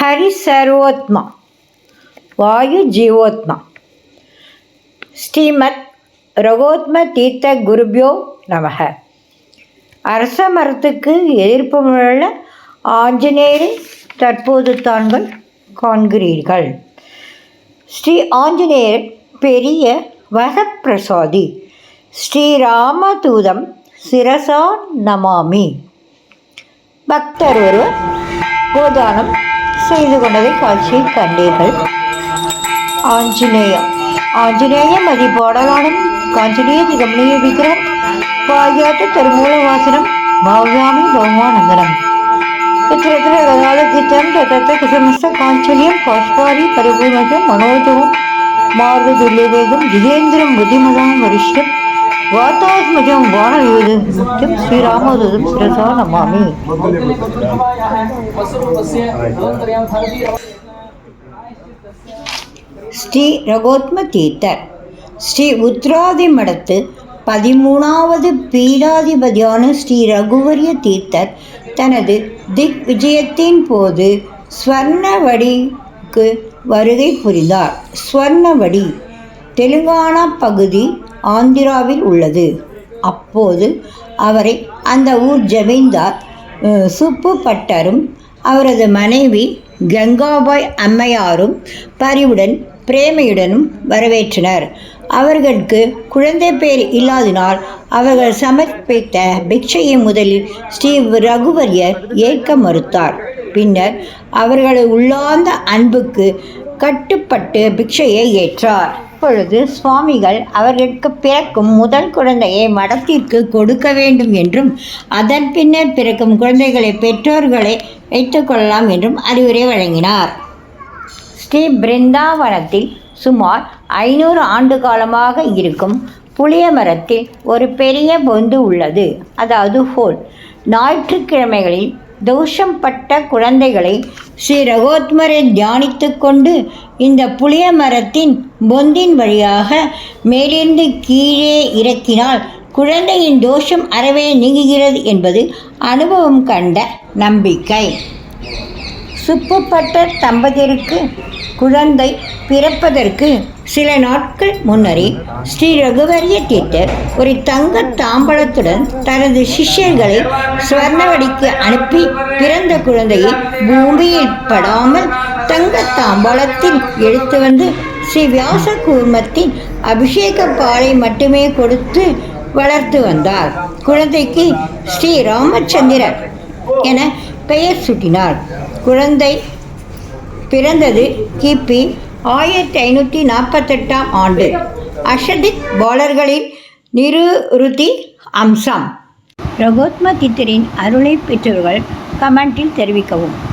ஹரி சர்வோத்மா வாயு ஜீவோத்மா ஸ்ரீமத் ரகோத்ம தீர்த்த குருபியோ நமக அரச மரத்துக்கு எதிர்ப்புமுள்ள ஆஞ்சநேயரை தற்போது தாங்கள் காண்கிறீர்கள் ஸ்ரீ ஆஞ்சநேயர் பெரிய வசப்பிரசாதி ஸ்ரீராமதூதம் சிரசா நமாமி பக்தர் ஒருவர் கோதானம் செய்து கொண்டதை காட்சியில் கண்டீர்கள். ஆஞ்சநேயம் ஆஞ்சநேயம் அதி பாடலானம் காஞ்சநேய கம்னிய விக்கிரம் பாயாட்டு திருமூலவாசனம் பௌராமி பௌமானந்தனம் ഇത്തരത്തിൽ ഗതാഗതം തട്ടത്തെ കുസമസ്ത കാഞ്ചല്യം പാഷ്പാരി പരിപൂർണത മനോജവും മാർഗ തുല്യവേഗം ജിതേന്ദ്രം ബുദ്ധിമതാം വരിഷ്ഠം வாத்தாஸ்மஜம் வானயுது முக்கியம் ஸ்ரீராமதுதம் சிரசா ஸ்ரீ ரகோத்ம தீர்த்தர் ஸ்ரீ உத்ராதி மடத்து பதிமூணாவது பீடாதிபதியான ஸ்ரீ ரகுவரிய தீர்த்தர் தனது திக் விஜயத்தின் போது ஸ்வர்ணவடிக்கு வருகை புரிந்தார். ஸ்வர்ணவடி தெலுங்கானா பகுதி ஆந்திராவில் உள்ளது. அப்போது அவரை அந்த ஊர் ஜமீன்தார் சுப்பு பட்டரும் அவரது மனைவி கங்காபாய் அம்மையாரும் பரிவுடன் பிரேமையுடனும் வரவேற்றனர். அவர்களுக்கு குழந்தை பேர் இல்லாதினால் அவர்கள் சமர்ப்பித்த பிக்ஷையை முதலில் ஸ்ரீ ரகுவரியர் ஏற்க மறுத்தார். பின்னர் அவர்களது உள்ளார்ந்த அன்புக்கு கட்டுப்பட்டு பிக்ஷையை ஏற்றார். இப்பொழுது சுவாமிகள் அவர்களுக்கு பிறக்கும் முதல் குழந்தையை மடத்திற்கு கொடுக்க வேண்டும் என்றும் அதன் பின்னர் பிறக்கும் குழந்தைகளை பெற்றோர்களை வைத்துக்கொள்ளலாம் என்றும் அறிவுரை வழங்கினார். ஸ்ரீ பிருந்தாவனத்தில் சுமார் ஐநூறு ஆண்டு காலமாக இருக்கும் புளிய மரத்தில் ஒரு பெரிய பொந்து உள்ளது. அதாவது ஹோல். ஞாயிற்றுக்கிழமைகளில் தோஷம் பட்ட குழந்தைகளை ஸ்ரீ ரகோத்மரை தியானித்து கொண்டு இந்த புளிய மரத்தின் பொந்தின் வழியாக மேலிருந்து கீழே இறக்கினால் குழந்தையின் தோஷம் அறவே நீங்குகிறது என்பது அனுபவம் கண்ட நம்பிக்கை. சுப்புப்பட்ட தம்பதியருக்கு குழந்தை பிறப்பதற்கு சில நாட்கள் முன்னரே ஸ்ரீ ரகுவரிய தீர்த்தர் ஒரு தங்க தாம்பலத்துடன் தனது சிஷ்யர்களை ஸ்வர்ணவடிக்கு அனுப்பி பிறந்த குழந்தையை பூமியில் படாமல் தங்க தாம்பாளத்தில் எடுத்து வந்து ஸ்ரீ வியாச கூர்மத்தின் அபிஷேக பாலை மட்டுமே கொடுத்து வளர்த்து வந்தார். குழந்தைக்கு ஸ்ரீ ராமச்சந்திரர் என பெயர் சூட்டினார். குழந்தை பிறந்தது கிபி ஆயிரத்தி ஐநூற்றி நாற்பத்தெட்டாம் ஆண்டு. அஷதிக் பாலர்களின் நிருருதி அம்சம். ரகோத்ம தித்தரின் அருளை பெற்றவர்கள் கமெண்டில் தெரிவிக்கவும்.